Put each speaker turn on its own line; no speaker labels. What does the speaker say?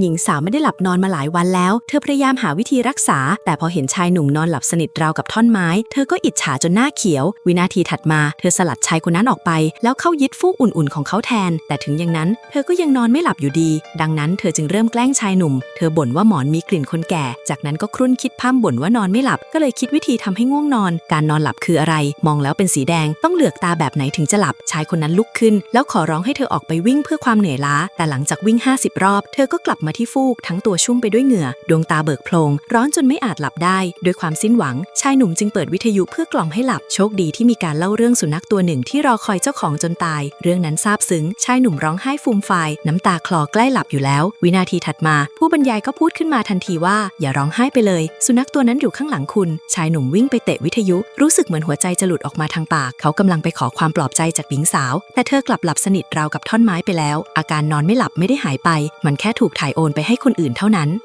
หญิงสาวไม่ได้หลับนอนมาหลายวันแล้ว เธอพยายามหาวิธีรักษา แต่พอเห็นชายหนุ่มนอนหลับสนิทราวกับท่อนไม้ เธอก็อิจฉาจนหน้าเขียว วินาทีถัดมา เธอสลัดชายคนนั้นออกไป แล้วเข้ายึดฟูกอุ่นๆของเขาแทน แต่ถึงอย่างนั้น เธอก็ยังนอนไม่หลับอยู่ดี ดังนั้นเธอจึงเริ่มแกล้งชายหนุ่ม เธอบ่นว่าหมอนมีกลิ่นคนแก่ จากนั้นก็ครุ่นคิดพร่ำบ่นว่านอนไม่หลับ ก็เลยคิดวิธีทำให้ง่วงนอน การนอนหลับคืออะไร มองแล้วเป็นสีแดง ต้องเหลือกตาแบบไหนถึงจะหลับ ชายคนนั้นลุกขึ้น แล้วขอร้องให้เธอออกไปวิ่งเพื่อความเหนื่อยล้า แต่หลังจากวิ่ง 50 รอบ เธอก็กลับมาที่ฟูกทั้งตัวชุ่มไปด้วยเหงื่อ ดวงตาเบิกโพลงร้อนจนไม่อาจหลับได้ ด้วยความสิ้นหวัง ชายหนุ่มจึงเปิดวิทยุเพื่อกล่อมให้หลับ โชคดีที่มีการเล่าเรื่องสุนัขตัวหนึ่งที่รอคอยเจ้าของจนตาย เรื่องนั้นซาบซึ้ง ชายหนุ่มร้องไห้ฟูมฟาย น้ำตาคลอใกล้หลับอยู่แล้ว วินาทีถัดมา ผู้บรรยายก็พูดขึ้นมาทันทีว่า อย่าร้องไห้ไปเลย สุนัขตัวนั้นอยู่ข้างหลังคุณ ชายหนุ่มวิ่งไปเตะวิทยุ รู้สึกเหมือนหัวใจจะหลุดออกมาทางปาก เขากำลังไปขอความปลอบใจจากหญิงสาว แต่เธอกลับหลับสนิทราวกับท่อนไม้ไปแล้ว อาการนอนไม่หลับไม่ได้หายไป มันแค่ถูกถ่ายโอนไปให้คนอื่นเท่านั้น